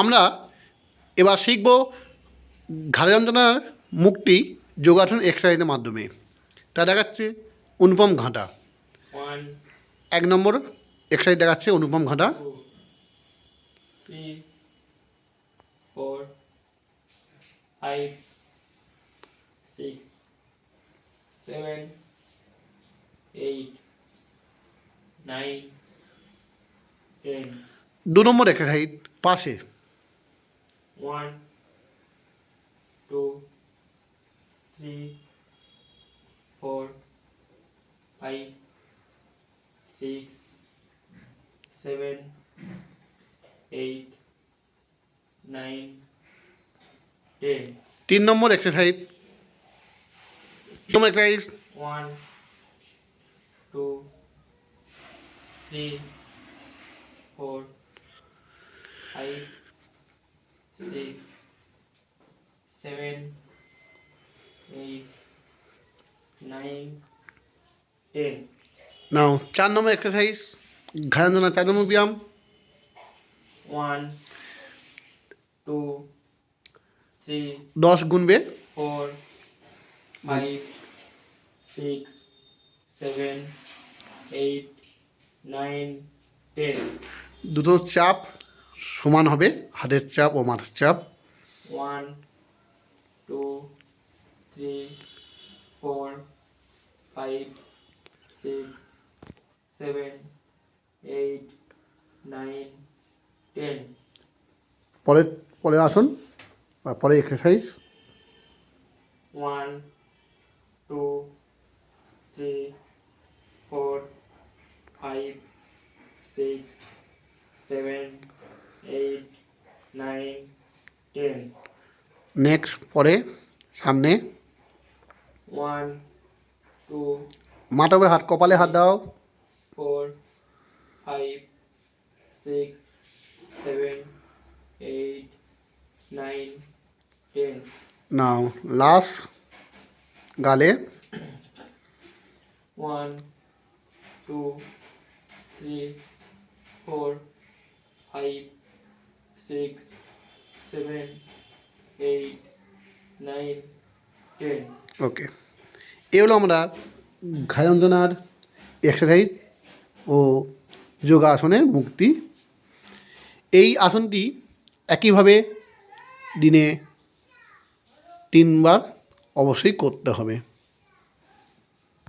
আমরা এবার শিখব ঘাড় যন্ত্রণার মুক্তি যোগাসন এক্সারসাইজের মাধ্যমে। তা দেখাচ্ছে অনুপম ঘাঁটা। এক নম্বর এক্সারসাইজ দেখাচ্ছে অনুপম ঘাঁটা. দু নম্বর এক্সারসাইজ পাশে। One, two, three, four, five, six, seven, eight, nine, ten. তিন number exercise number exercise One, two, three, four, five, six, seven, eight, nine, ten. Now চার নম্বর এক্সারসাইজ ঘাড় যন্ত্রণা চার নম্বর ব্যায়াম One, two, three, দশ গুনবে four, five, six, seven, eight, nine, ten. দুটো চাপ সমান হবে হাতের চাপ ও মাথার চাপ। One two three four five six seven eight nine ten পরে পরে আসুন বা পরে exercise one two three four five six seven next পরে সামনে। ওয়ান টু মাটবে হাত কপালে হাত দাও। Four five six seven eight nine ten now last গালে। One two three four ten. Okay এ হলো আমরা ঘায়ন্দনার এক্সারসাইজ ও যোগাসনের মুক্তি। এই আসনটি একইভাবে দিনে তিনবার অবশ্যই করতে হবে।